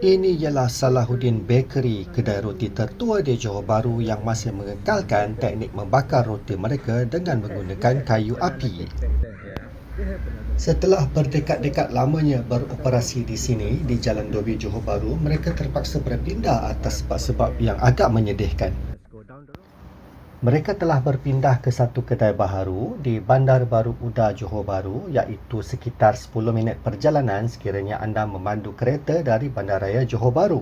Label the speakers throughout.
Speaker 1: Ini ialah Salahuddin Bakery, kedai roti tertua di Johor Bahru yang masih mengekalkan teknik membakar roti mereka dengan menggunakan kayu api. Setelah berdekat-dekat lamanya beroperasi di sini, di Jalan Dobi Johor Bahru, mereka terpaksa berpindah atas sebab-sebab yang agak menyedihkan. Mereka telah berpindah ke satu kedai baharu di Bandar Baru Uda Johor Bahru iaitu sekitar 10 minit perjalanan sekiranya anda memandu kereta dari Bandaraya Johor Bahru.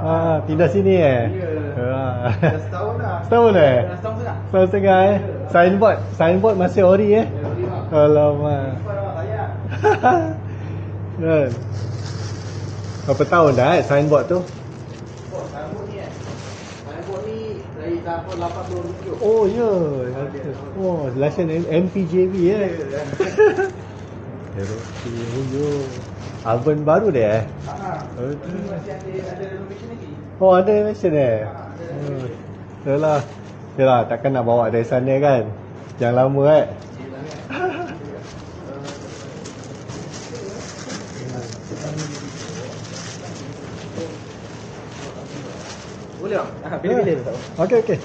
Speaker 1: Ha, pindah sini eh? Ya.
Speaker 2: Dah setahun dah.
Speaker 1: Setahun eh?
Speaker 2: Dah setahun sudah.
Speaker 1: Setahun setengah eh? Signboard, signboard masih ori eh? Alamak. Kan? Berapa tahun dah eh signboard tu?
Speaker 2: Oh, sambut ni eh. Sambut ni dari tahun 87.
Speaker 1: Oh ya. Oh, license MPJB eh. Oh yo. Oven baru dia eh?
Speaker 2: Ha.
Speaker 1: Oh,
Speaker 2: Ini masih ada ada renovation lagi.
Speaker 1: Oh ada mention eh hmm. Yalah Yalah takkan nak bawa dari sana kan Yang lama eh
Speaker 2: Boleh tak? Tu tak apa.
Speaker 1: Okey okey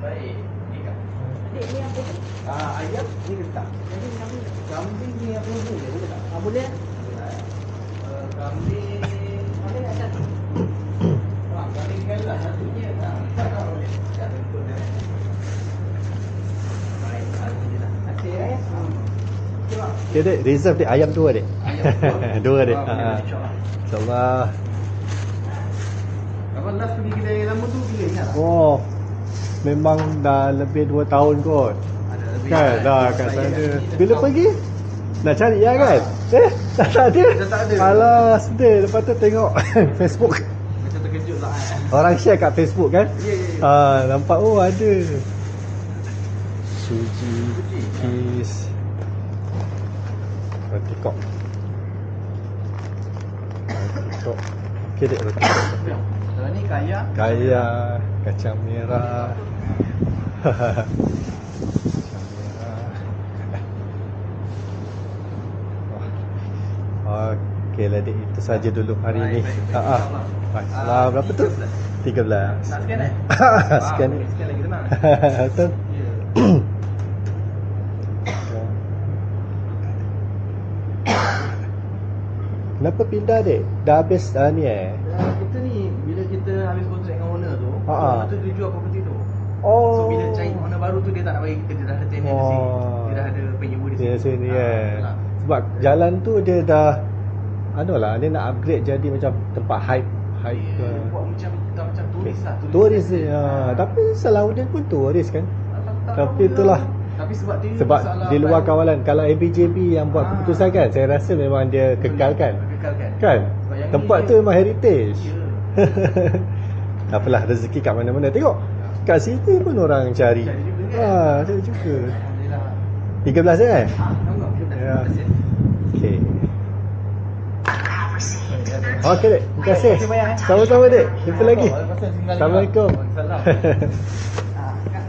Speaker 2: Baik. Ni kan.
Speaker 3: Adik ni apa tu?
Speaker 2: Ah, ayam ni ketak.
Speaker 3: Jadi kami
Speaker 2: Kambing ni apa dulu boleh boleh tak?
Speaker 3: ah, boleh
Speaker 2: Boleh tak? Eh, Kambing
Speaker 3: ada kat satu.
Speaker 2: Ah, kambing kan lah satunya. Ah, tak boleh. Tak tentu dah. Baik, alhamdulillah. Terima kasih eh.
Speaker 1: Okay dek reserve dek ayam dua dek
Speaker 2: Ayam dua.
Speaker 1: Dua dek ha.
Speaker 2: boleh, insyaAllah. Abang last pergi kedai lama tu bila? Ingat?
Speaker 1: Oh Memang dah lebih 2 tahun kot.
Speaker 2: Ada lebih
Speaker 1: Kan? dah kat sana. Bila pergi? Nak cari ya kan? Eh dah tak ada.
Speaker 2: Dah tak ada.
Speaker 1: Alah sedih. Lepas tu tengok Facebook.
Speaker 2: Macam terkejut lah eh.
Speaker 1: Orang share kat Facebook kan?
Speaker 2: Ya, ya, ya.
Speaker 1: Ah, Nampak oh ada. Suji Kis. Roti kok kok Okey dek roti
Speaker 2: Kalau ni kaya.
Speaker 1: Kaya Kacang merah. Kacang merah. Okey lah dek. Itu saja dulu hari
Speaker 2: Baik,
Speaker 1: ni.
Speaker 2: Baik, baik.
Speaker 1: Ah, ah. Baiklah
Speaker 2: Ah,
Speaker 1: berapa tu? 13
Speaker 2: Nak scan eh?
Speaker 1: Scan.
Speaker 2: Boleh Scan lagi tenang.
Speaker 1: Betul Kenapa pindah dek? Dah habis uh, ni eh?
Speaker 2: Dan kita ni Bila kita habis kontrak dengan owner tu
Speaker 1: Ha, ha.
Speaker 2: Owner tu dia jual property tu
Speaker 1: Oh
Speaker 2: So bila cari owner baru tu Dia tak nak bagi kita Dia dah ada tenant di sini
Speaker 1: Oh.
Speaker 2: Dia dah ada penyewa di
Speaker 1: Dia
Speaker 2: sini
Speaker 1: sini
Speaker 2: Ah,
Speaker 1: kan
Speaker 2: itulah.
Speaker 1: Sebab jalan tu dia dah Anu lah Dia nak upgrade jadi macam Tempat hype Hype
Speaker 2: Dia
Speaker 1: ke
Speaker 2: buat macam dah macam turis lah
Speaker 1: Turis ya. Tapi Salahuddin pun turis kan
Speaker 2: Tak- tak-
Speaker 1: Tapi
Speaker 2: tahu
Speaker 1: itulah.
Speaker 2: lah. Tapi sebab dia
Speaker 1: Sebab di luar kawalan Kalau ABJB yang buat
Speaker 2: Ah.
Speaker 1: keputusan kan Saya rasa memang dia Kekalkan Kan? Tempat tu memang heritage. Tak apalah rezeki kat mana-mana. Tengok Kat situ pun orang cari.
Speaker 2: Cari juga?
Speaker 1: Ah, cari juga.
Speaker 2: Alhamdulillah.
Speaker 1: 13 kan
Speaker 2: Ah, tengok.
Speaker 1: Ya.
Speaker 2: Terima kasih.
Speaker 1: Okey. Okey dek. Terima kasih.
Speaker 2: Eh.
Speaker 1: Sama-sama dek. Jumpa lagi.
Speaker 2: Waalaikumsalam.
Speaker 1: Assalamualaikum
Speaker 2: Waalaikumsalam. Ah, kan?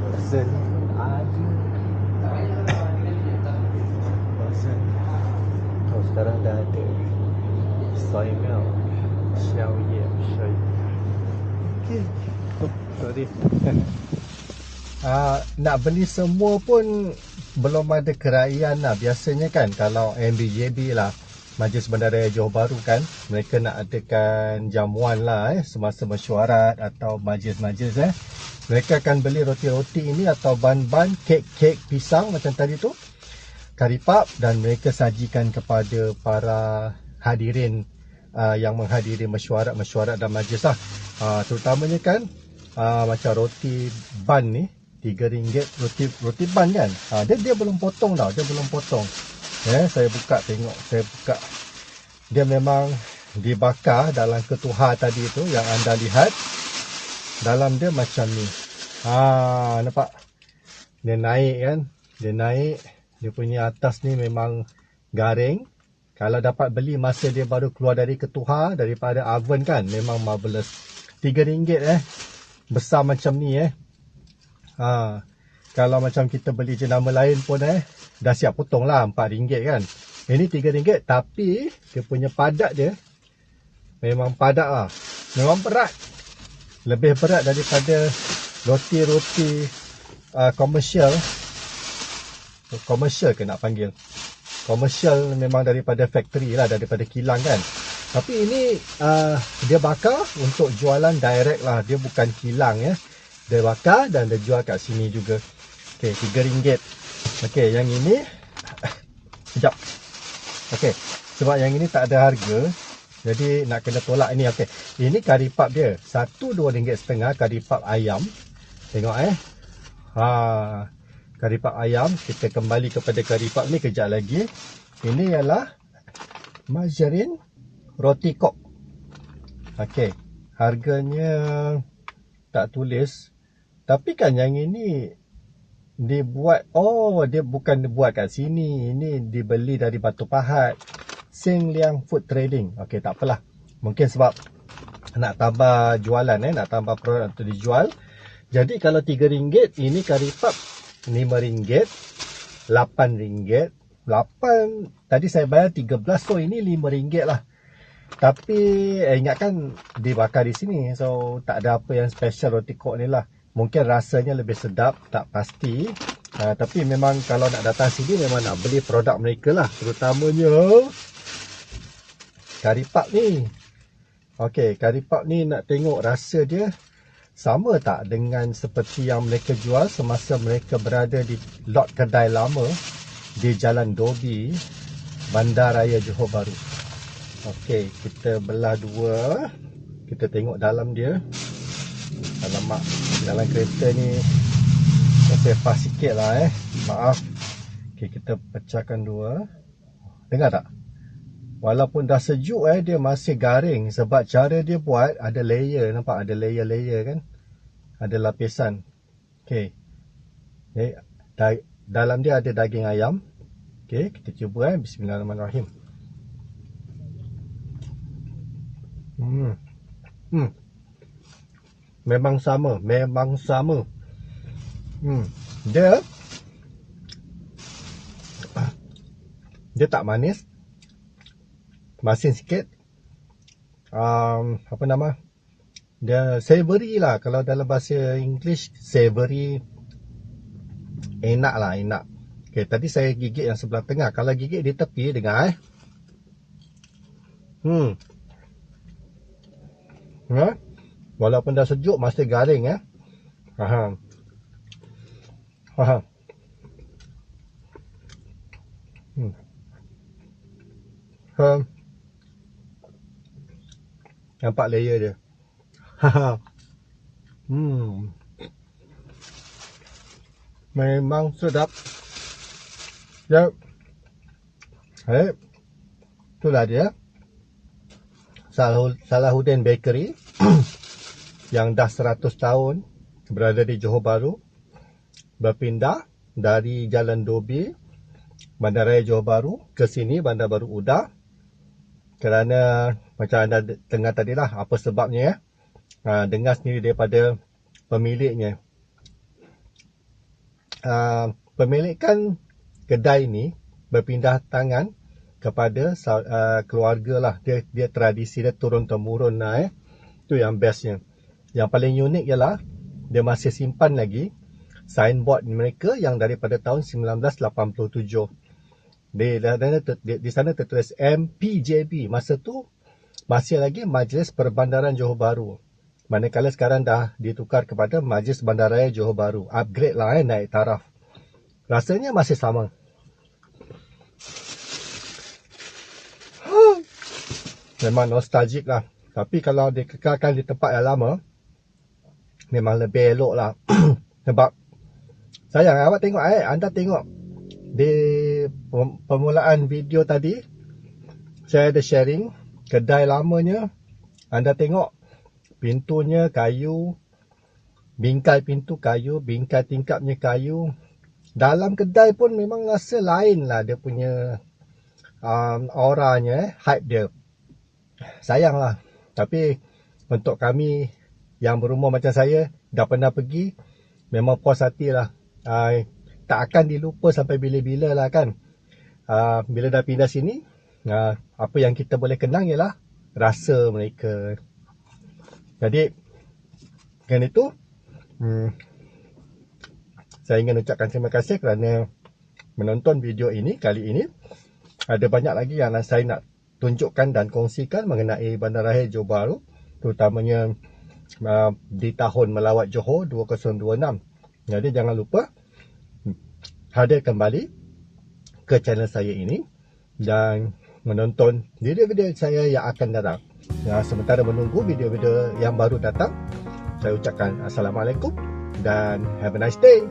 Speaker 1: Bosan Adi Bosan Oh sekarang dah ada Soy milk Xiao Ye Soy Okay oh, Sorry Ah, nak beli semua pun belum ada keraian lah. Biasanya kan kalau MBJB lah, Majlis Bandaraya Johor Bahru kan, mereka nak adakan jamuan lah eh, semasa mesyuarat atau majlis-majlis eh. Mereka akan beli roti-roti ini atau ban-ban, kek-kek pisang macam tadi tu. Karipap dan mereka sajikan kepada para hadirin uh, yang menghadiri mesyuarat-mesyuarat dan majlis lah. Uh, terutamanya kan uh, macam roti ban ni RM3 roti roti ban kan. Ha, dia dia belum potong tau, dia belum potong. Eh, saya buka tengok, saya buka. Dia memang dibakar dalam ketuha tadi tu yang anda lihat. Dalam dia macam ni. Ha, nampak? Dia naik kan? Dia naik. Dia punya atas ni memang garing. Kalau dapat beli masa dia baru keluar dari ketuha, daripada oven kan, memang marvelous. RM3 eh. Besar macam ni eh. Ha, kalau macam kita beli jenama lain pun eh, dah siap potong lah RM4 kan. Ini RM3 tapi dia punya padat dia memang padat lah. Memang berat. Lebih berat daripada roti-roti uh, komersial. Komersial ke nak panggil? Komersial memang daripada factory lah, daripada kilang kan. Tapi ini uh, dia bakar untuk jualan direct lah. Dia bukan kilang ya. Dia bakar dan dia jual kat sini juga. Okey, RM3. Okey, yang ini sekejap. Okey, sebab yang ini tak ada harga. Jadi nak kena tolak ini. Okey, ini kari pap dia. Satu dua ringgit setengah kari pap ayam. Tengok eh. Ha, kari pap ayam. Kita kembali kepada kari pap ni kejap lagi. Ini ialah margarin roti kok. Okey, harganya tak tulis tapi kan yang ini dibuat oh dia bukan dibuat kat sini. Ini dibeli dari Batu Pahat. Sing Liang Food Trading. Okey tak apalah. Mungkin sebab nak tambah jualan eh, nak tambah produk untuk dijual. Jadi kalau RM3, ini kari pap RM5, RM8. 8 tadi saya bayar 13 so ini RM5 lah. Tapi eh, ingatkan dibakar di sini so tak ada apa yang special roti kok ni lah. Mungkin rasanya lebih sedap tak pasti. Uh, tapi memang kalau nak datang sini memang nak beli produk mereka lah. Terutamanya kari pap ni. Ok kari pap ni nak tengok rasa dia sama tak dengan seperti yang mereka jual semasa mereka berada di lot kedai lama di Jalan Dobi Bandaraya Johor Bahru. Ok kita belah dua. Kita tengok dalam dia. Alamak Dalam kereta ni Saya sikit lah eh. Maaf. Okay, Kita pecahkan dua. Dengar tak Walaupun dah sejuk eh Dia masih garing. Sebab cara dia buat Ada layer. Nampak ada layer-layer kan? Ada lapisan. Okay okay. Da- Dalam dia ada daging ayam. Okay Kita cuba eh. Bismillahirrahmanirrahim. Hmm. Hmm. Memang sama. Memang sama. Hmm. Dia dia tak manis masin sikit um, apa nama dia savory lah kalau dalam bahasa English savory enak lah enak Okay, tadi saya gigit yang sebelah tengah. Kalau gigit di tepi, dengar eh. Hmm. Ha? Walaupun dah sejuk masih garing ya. Faham. Faham. Hmm. Faham. Nampak layer dia. hmm. Memang sedap. Ya. Hey. Itulah dia. Salahuddin Bakery. yang dah 100 tahun berada di Johor Bahru berpindah dari Jalan Dobi Bandaraya Johor Bahru ke sini Bandar Baru Uda kerana macam anda dengar tadi lah apa sebabnya ya. Ha, dengar sendiri daripada pemiliknya. Ha, pemilik kan kedai ni berpindah tangan kepada uh, keluarga lah. Dia, dia tradisi dia turun temurun lah eh tu yang bestnya. Yang paling unik ialah dia masih simpan lagi signboard mereka yang daripada tahun 1987. Di, di, di, di sana tertulis MPJB. Masa tu masih lagi Majlis Perbandaran Johor Bahru. Manakala sekarang dah ditukar kepada Majlis Bandaraya Johor Bahru. Upgrade lah eh, naik taraf. Rasanya masih sama. Memang nostalgic lah. Tapi kalau dikekalkan di tempat yang lama, memang lebih elok lah. Sebab, sayang awak tengok eh, anda tengok di permulaan video tadi, saya ada sharing kedai lamanya. Anda tengok pintunya kayu, bingkai pintu kayu, bingkai tingkapnya kayu. Dalam kedai pun memang rasa lain lah dia punya um, auranya, eh, hype dia. Sayang lah. Tapi untuk kami yang berumur macam saya, dah pernah pergi, memang puas hati lah. Uh, tak akan dilupa sampai bila-bila lah kan. Uh, bila dah pindah sini, uh, apa yang kita boleh kenang ialah rasa mereka. Jadi, dengan itu, hmm, saya ingin ucapkan terima kasih kerana menonton video ini kali ini. Ada banyak lagi yang saya nak tunjukkan dan kongsikan mengenai Bandaraya Johor Bahru terutamanya uh, di tahun melawat Johor 2026. Jadi jangan lupa hadir kembali ke channel saya ini dan menonton video-video saya yang akan datang. Ya, sementara menunggu video-video yang baru datang, saya ucapkan Assalamualaikum dan have a nice day.